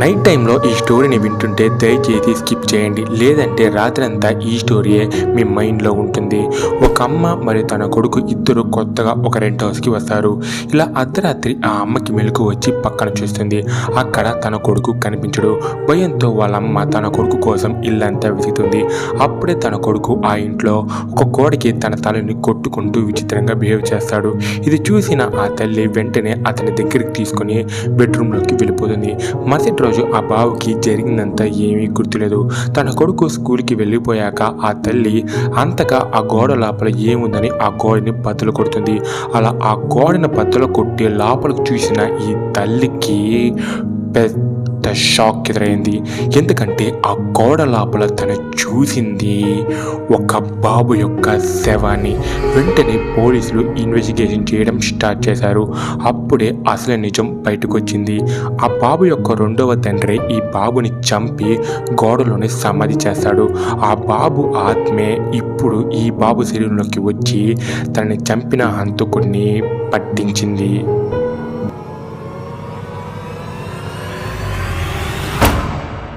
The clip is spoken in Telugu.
నైట్ టైంలో ఈ స్టోరీని వింటుంటే దయచేసి స్కిప్ చేయండి. లేదంటే రాత్రంతా ఈ స్టోరీయే మీ మైండ్లో ఉంటుంది. ఒక అమ్మ మరియు తన కొడుకు ఇద్దరు కొత్తగా ఒక రెంట్ హౌస్కి వస్తారు. ఇలా అర్ధరాత్రి ఆ అమ్మకి మెలకు వచ్చి పక్కన చూస్తుంది. అక్కడ తన కొడుకు కనిపించడు. భయంతో వాళ్ళ అమ్మ తన కొడుకు కోసం ఇల్లంతా వెతుకుతుంది. అప్పుడే తన కొడుకు ఆ ఇంట్లో ఒక గోడకి తన తలని కొట్టుకుంటూ విచిత్రంగా బిహేవ్ చేస్తాడు. ఇది చూసిన ఆ తల్లి వెంటనే అతని దగ్గరికి తీసుకొని బెడ్రూమ్లోకి వెళ్ళిపోతుంది. మరుసటి రోజు ఆ బావుకి జరిగిందంతా ఏమీ గుర్తులేదు. తన కొడుకు స్కూల్కి వెళ్ళిపోయాక ఆ తల్లి అంతగా ఆ గోడ లోపల ఏముందని ఆ గోడని బద్దలు కొడుతుంది. అలా ఆ గోడని బద్దలు కొట్టి లోపలికి చూసిన ఈ తల్లికి పెద్ద షాక్ ఎదురైంది? ఎందుకంటే ఆ గోడ లోపల తను చూసింది ఒక బాబు యొక్క శవాన్ని. వెంటనే పోలీసులు ఇన్వెస్టిగేషన్ చేయడం స్టార్ట్ చేశారు. అప్పుడే అసలు నిజం బయటకు వచ్చింది ఆ బాబు యొక్క రెండవ తండ్రి ఈ బాబుని చంపి గోడలోనే సమాధి చేస్తాడు. ఆ బాబు ఆత్మే ఇప్పుడు ఈ బాబు శరీరంలోకి వచ్చి తనని చంపిన హంతకుడిని పట్టించింది.